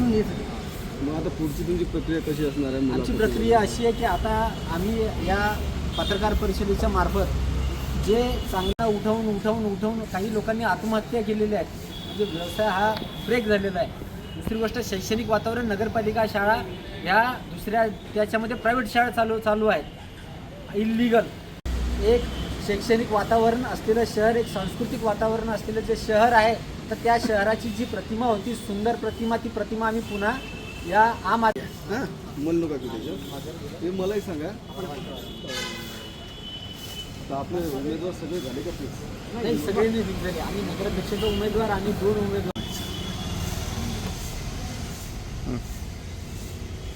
आश्वासन घ्यायचं मग आता पुढची तुमची प्रक्रिया कशी असणार आहे? आमची? प्रक्रिया अशी आहे की आता आम्ही या पत्रकार परिषदेच्या मार्फत जे चांगला उठवून उठवून उठवून काही लोकांनी आत्महत्या केलेल्या आहेत म्हणजे व्यवसाय हा ब्रेक झालेला आहे. दुसरी गोष्ट शैक्षणिक वातावरण नगरपालिका शाळा ह्या दुसऱ्या त्याच्यामध्ये प्रायव्हेट शाळा चालू चालू आहेत. इलिगल एक शैक्षणिक वातावरण असलेलं शहर एक सांस्कृतिक वातावरण असलेलं जे शहर आहे तर त्या शहराची जी प्रतिमा होती सुंदर प्रतिमा ती प्रतिमा आम्ही पुन्हा या आम आदमी हां म्हणू नका की त्याच्यात हे मलाही सांगा. आपले उमेदवार सगळे झाले का fix? नाही सगळे नाही fix झाले आम्ही नगराध्यक्षाचा उमेदवार आणि दोन उमेदवार.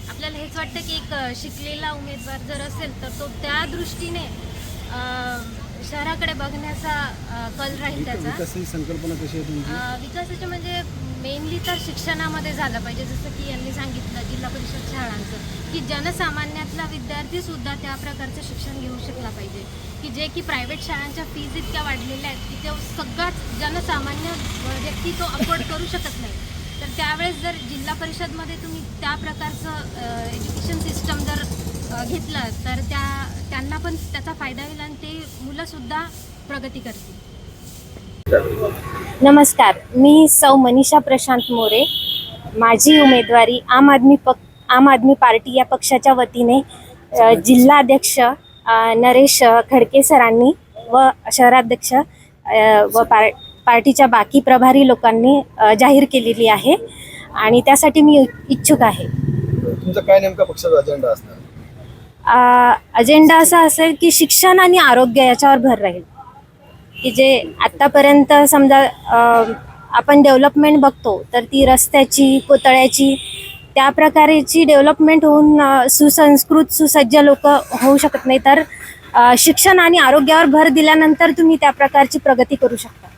आपल्याला हेच वाटतं की एक शिकलेला उमेदवार जर असेल तर तो त्या दृष्टीने शहराकडे बघण्याचा कल राहील त्याचा. विकासाची संकल्पना कशी आहे तुमची? अ, विकासाचे म्हणजे मेनली तर शिक्षणामध्ये झालं पाहिजे. जसं की यांनी सांगितलं जिल्हा परिषद शाळांचं की जनसामान्यातला विद्यार्थी सुद्धा त्या प्रकारचं शिक्षण घेऊ शकला पाहिजे. की जे की प्रायव्हेट शाळांच्या फीज इतक्या वाढलेल्या आहेत की ते सगळाच जनसामान्य व्यक्ती तो अफोर्ड करू शकत नाही. तर त्यावेळेस जर जिल्हा परिषदमध्ये तुम्ही त्या प्रकारचं एज्युकेशन सिस्टम जर अ, घेतलं तर त्या त्यांना पण त्याचा फायदा होईल आणि ते मुलंसुद्धा प्रगती करतील नमस्कार मी सौ मनीषा प्रशांत मोरे. माझी उमेदवारी आम आदमी पक आम आदमी पार्टी या पक्षाच्या वतीने जिल्हाध्यक्ष नरेश खडके सरांनी व शहराध्यक्ष व पार पार्टीच्या बाकी प्रभारी लोकांनी जाहीर केलेली आहे. आणि त्यासाठी मी इच्छुक आहे. तुमचा काय नेमका पक्षाचा अजेंडा असणार? अजेंडा असा असेल की शिक्षण आणि आरोग्य याच्यावर भर राहील. की जे आत्तापर्यंत समजा आपण डेव्हलपमेंट बघतो तर ती रस्त्याची कोतळ्याची त्या प्रकारेची डेव्हलपमेंट होऊन सुसंस्कृत सुसज्ज लोक होऊ शकत नाही. तर शिक्षण आणि आरोग्यावर भर दिल्यानंतर तुम्ही त्या प्रकारची प्रगती करू शकता.